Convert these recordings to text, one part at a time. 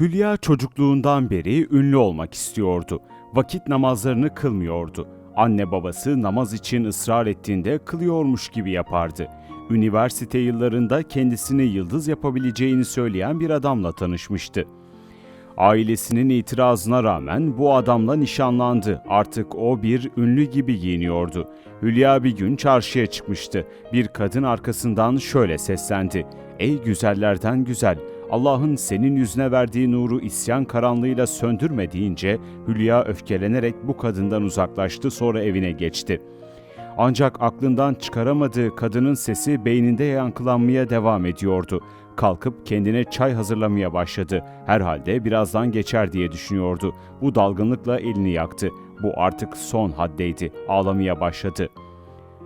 Hülya çocukluğundan beri ünlü olmak istiyordu. Vakit namazlarını kılmıyordu. Anne babası namaz için ısrar ettiğinde kılıyormuş gibi yapardı. Üniversite yıllarında kendisini yıldız yapabileceğini söyleyen bir adamla tanışmıştı. Ailesinin itirazına rağmen bu adamla nişanlandı. Artık o bir ünlü gibi giyiniyordu. Hülya bir gün çarşıya çıkmıştı. Bir kadın arkasından şöyle seslendi. Ey güzellerden güzel, Allah'ın senin yüzüne verdiği nuru isyan karanlığıyla söndürme deyince Hülya öfkelenerek bu kadından uzaklaştı sonra evine geçti. Ancak aklından çıkaramadığı kadının sesi beyninde yankılanmaya devam ediyordu. Kalkıp kendine çay hazırlamaya başladı. Herhalde birazdan geçer diye düşünüyordu. Bu dalgınlıkla elini yaktı. Bu artık son haddeydi. Ağlamaya başladı.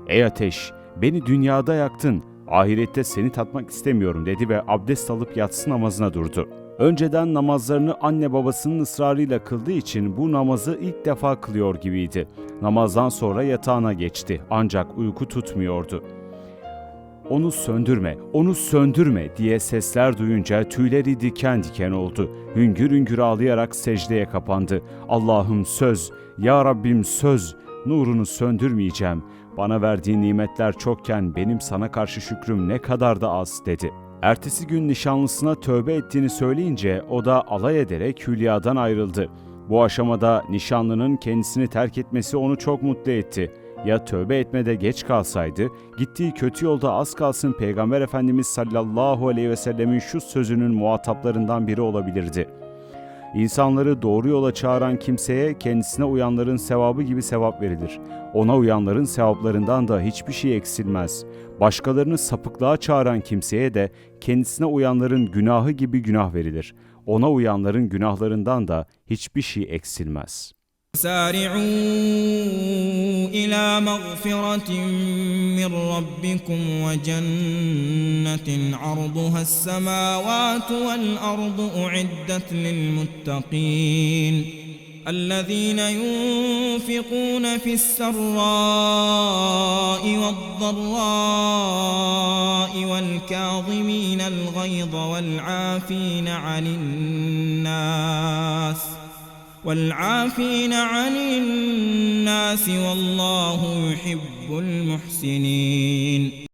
Ey ateş, beni dünyada yaktın. Ahirette seni tatmak istemiyorum dedi ve abdest alıp yatsı namazına durdu. Önceden namazlarını anne babasının ısrarıyla kıldığı için bu namazı ilk defa kılıyor gibiydi. Namazdan sonra yatağına geçti ancak uyku tutmuyordu. Onu söndürme, onu söndürme diye sesler duyunca tüyleri diken diken oldu. Hüngür hüngür ağlayarak secdeye kapandı. Allah'ım söz, ya Rabbim söz, nurunu söndürmeyeceğim. Bana verdiğin nimetler çokken benim sana karşı şükrüm ne kadar da az dedi. Ertesi gün nişanlısına tövbe ettiğini söyleyince o da alay ederek Hülya'dan ayrıldı. Bu aşamada nişanlının kendisini terk etmesi onu çok mutlu etti. Ya tövbe etmede geç kalsaydı, gittiği kötü yolda az kalsın Peygamber Efendimiz sallallahu aleyhi ve sellemin şu sözünün muhataplarından biri olabilirdi. İnsanları doğru yola çağıran kimseye kendisine uyanların sevabı gibi sevap verilir. Ona uyanların sevaplarından da hiçbir şey eksilmez. Başkalarını sapıklığa çağıran kimseye de kendisine uyanların günahı gibi günah verilir. Ona uyanların günahlarından da hiçbir şey eksilmez. Sari'un إلى مغفرة من ربكم وجنة عرضها السماوات والأرض أعدت للمتقين الذين ينفقون في السراء والضراء والكاظمين الغيظ والعافين عن الناس والعافين عن الناس والله يحب المحسنين.